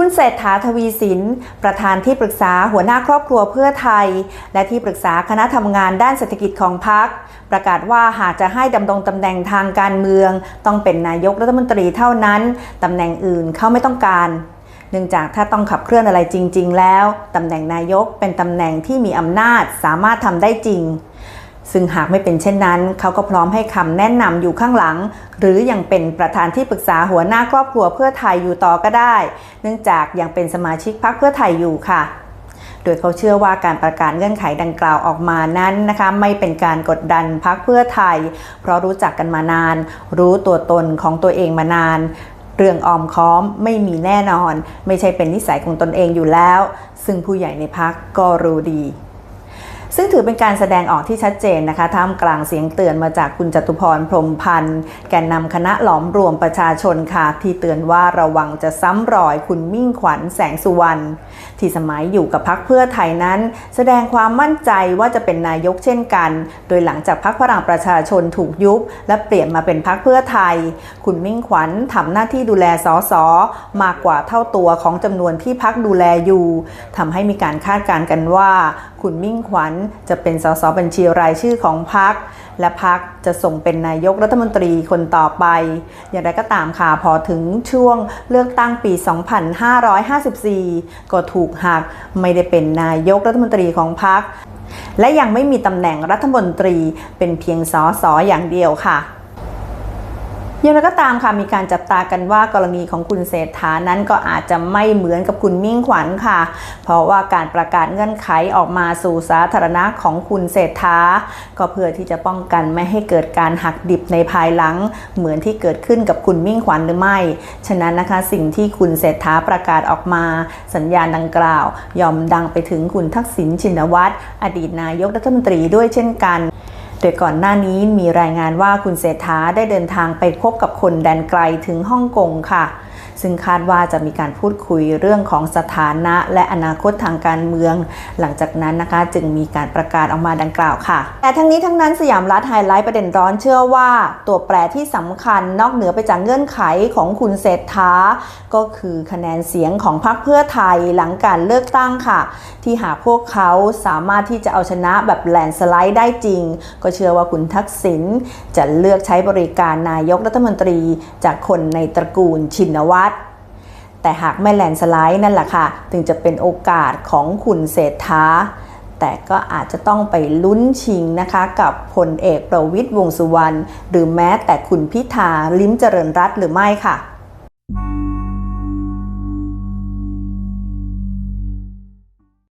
คุณเศรษฐาทวีสิน ประธานที่ปรึกษาหัวหน้าครอบครัวเพื่อไทย และที่ปรึกษาคณะทำงานด้านเศรษฐกิจของพรรคประกาศว่าหากจะให้ดำรงตำแหน่งทางการเมือง ต้องเป็นนายกรัฐมนตรีเท่านั้นตำแหน่งอื่นเขาไม่ต้องการเนื่องจากถ้าต้องขับเคลื่อนอะไรจริง ๆ แล้วตำแหน่งนายกเป็นตำแหน่งที่มีอำนาจสามารถทำได้จริง ซึ่งหากไม่เป็นเช่นนั้น เขาก็พร้อมให้คำแนะนำอยู่ข้างหลัง หรือยังเป็นประธานที่ปรึกษาหัวหน้าครอบครัวเพื่อไทยอยู่ต่อก็ได้ เนื่องจากยังเป็นสมาชิกพรรคเพื่อไทยอยู่ค่ะ โดยเขาเชื่อว่าการประกาศเงื่อนไขดังกล่าวออกมานั้นนะคะไม่เป็นการกดดันพรรคเพื่อไทย เพราะรู้จักกันมานาน รู้ตัวตนของตัวเองมานานเรื่องออมค้อมไม่มีแน่นอน ไม่ใช่เป็นนิสัยของตนเองอยู่แล้ว ซึ่งผู้ใหญ่ในพักก็รู้ดี ซึ่งถือเป็นการแสดงออกที่ชัดเจนนะคะท่ามกลางเสียงเตือนมาจากคุณจตุพรพรมพันธ์ แกนนำคณะหลอมรวมประชาชนค่ะ ที่เตือนว่าระวังจะซ้ำรอยคุณมิ่งขวัญแสงสุวรรณที่สมัยอยู่กับพักเพื่อไทยนั้น แสดงความมั่นใจว่าจะเป็นนายกเช่นกัน โดยหลังจากพักพลังประชาชนถูกยุบ และเปลี่ยนมาเป็นพักเพื่อไทย คุณมิ่งขวัญทำหน้าที่ดูแลสสมากกว่าเท่าตัวของจำนวนที่พักดูแลอยู่ทำให้มีการคาดการณ์กันว่า คุณมิ่งขวัญจะเป็นสสบัญชีรายชื่อของพักและพักจะส่งเป็นนายกรัฐมนตรีคนต่อไป อย่างไรก็ตามค่ะพอถึงช่วงเลือกตั้งปี 2554 ก็ถูกหักไม่ได้เป็นนายกรัฐมนตรีของพักและยังไม่มีตำแหน่งรัฐมนตรีเป็นเพียงสอสออย่างเดียวค่ะ อย่างไรก็ตามค่ะมีการจับตากันว่ากรณีของคุณเศรษฐานั้นก็อาจจะไม่เหมือนกับคุณมิ่งขวัญค่ะ เพราะว่าการประกาศเงื่อนไขออกมาสู่สาธารณะของคุณเศรษฐาก็เพื่อที่จะป้องกันไม่ให้เกิดการหักดิบในภายหลัง เหมือนที่เกิดขึ้นกับคุณมิ่งขวัญหรือไม่ ฉะนั้นนะคะสิ่งที่คุณเศรษฐาประกาศออกมา สัญญาณดังกล่าว ยอมดังไปถึงคุณทักษิณชินวัตรอดีตนายกรัฐมนตรีด้วยเช่นกัน โดยก่อนหน้านี้มีรายงานว่าคุณเศรษฐาได้เดินทางไปพบกับคนแดนไกลถึงฮ่องกงค่ะ ซึ่งคาดว่าจะมีการพูดคุยเรื่องของสถานะ และอนาคตทางการเมือง หลังจากนั้นนะคะจึงมีการประกาศออกมาดังกล่าวค่ะ แต่ทั้งนี้ทั้งนั้นสยามรัฐไฮไลท์ประเด็นร้อนเชื่อว่า ตัวแปรที่สำคัญนอกเหนือไปจากเงื่อนไขของคุณเศรษฐา ก็คือคะแนนเสียงของพรรคเพื่อไทยหลังการเลือกตั้งค่ะ ที่หากพวกเขาสามารถที่จะเอาชนะแบบแลนสไลด์ได้จริง ก็เชื่อว่าคุณทักษิณจะเลือกใช้บริการนายกรัฐมนตรี จากคนในตระกูลชินวัตร แต่หากไม่แลนด์สไลด์นั่นแหละค่ะ ถึงจะเป็นโอกาสของคุณเศรษฐา แต่ก็อาจจะต้องไปลุ้นชิงนะคะ กับพลเอกประวิทย์วงสุวรรณหรือแม้แต่คุณพิธาลิ้มเจริญรัตหรือไม่ค่ะ